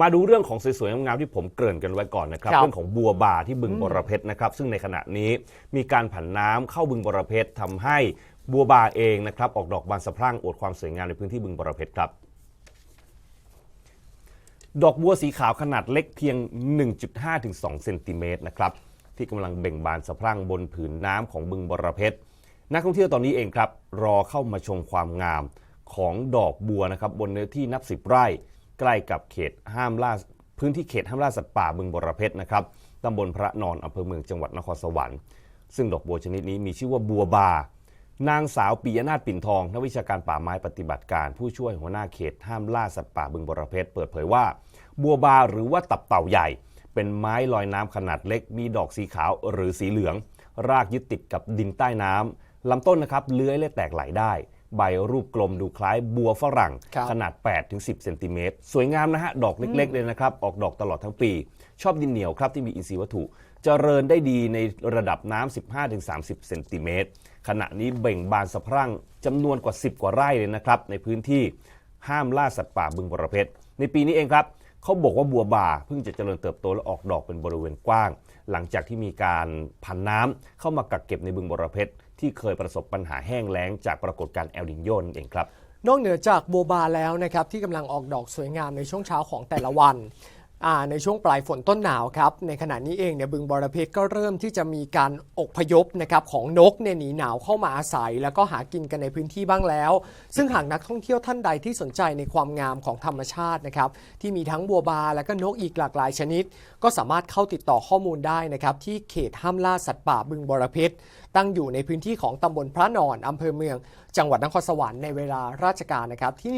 มาดูเรื่องของสวยๆงามๆที่ผมเกริ่นกันไว้ก่อนนะครับ ครับเรื่องของบัวบาที่บึงบรเพชรนะครับ ซึ่งในขณะนี้มีการผันน้ำเข้าบึงบรเพชรทำให้บัวบาเองนะครับออกดอกบานสะพรั่งอวดความสวยงามในพื้นที่บึงบรเพชรครับ ดอกบัวสีขาวขนาดเล็กเพียง 1.5ถึง2เซนติเมตรนะครับที่กำลังเบ่งบานสะพรั่งบนผืนน้ำของบึงบรเพชรนักท่องเที่ยวตอนนี้เองครับ รอเข้ามาชมความงามของดอกบัวนะครับบนเนื้อที่นับสิบไร่ ใกล้กับเขตห้ามล่าพื้นที่เขตห้ามล่าสัตว์ป่าบึงบรเพชรนะครับตำบลพระนอนอำเภอเมืองจังหวัดนครสวรรค์ซึ่งดอกบัวชนิดนี้มีชื่อว่าบัวบา นางสาวปิยนาถปิ่นทองนักวิชาการป่าไม้ปฏิบัติการ ผู้ช่วยหัวหน้าเขตห้ามล่าสัตว์ป่าบึงบรเพชรเปิดเผยว่า บัวบาหรือว่าตับเต่าใหญ่ เป็นไม้ลอยน้ำขนาดเล็ก มีดอกสีขาวหรือสีเหลือง รากยึดติดกับดินใต้น้ำลำต้นนะครับเลื้อยและแตกไหลได้ ใบรูปกลมดูคล้ายบัวฝรั่งครับขนาด 8-10เซนติเมตรสวยงามนะฮะ ดอกเล็กๆเลยนะครับ ออกดอกตลอดทั้งปี ชอบดินเหนียวครับที่มีอินทรีย์วัตถุเจริญได้ดีในระดับน้ำ 15-30เซนติเมตรขณะนี้เบ่งบานสะพรั่งจำนวนกว่า 10 กว่าไร่เลยนะครับ ในพื้นที่ห้ามล่าสัตว์ป่าบึงบรเพชรในปีนี้เองครับเขาบอกว่าบัวบาเพิ่งจะเจริญเติบโตและออกดอกเป็นบริเวณกว้าง หลังจากที่มีการพันน้ำเข้ามากักเก็บในบึงบรเพชรที่เคยประสบปัญหาแห้งแล้งจากปรากฏการณ์เอลนิโยนเองครับ นอกเหนือจากโบบาแล้วนะครับที่กำลังออกดอกสวยงามในช่วงเช้าของแต่ละวัน ในช่วงปลายฝนต้นหนาวครับในขณะนี้เองเนี่ยบึงบรเพชรก็เริ่มที่จะมีการอกพยพนะครับของนกเนี่ยหนีหนาวเข้ามาอาศัย แล้วก็หากินกันในพื้นที่บ้างแล้ว ซึ่งหากนักท่องเที่ยวท่านใดที่สนใจในความงามของธรรมชาตินะครับที่มีทั้งบัวบานและก็นกอีกหลากหลายชนิด ก็สามารถเข้าติดต่อข้อมูลได้นะครับที่เขตห้ามล่าสัตว์ป่าบึงบรเพชรตั้งอยู่ในพื้นที่ของตำบลพระนอนอำเภอเมือง จังหวัดนครสวรรค์ในเวลาราชการนะครับที่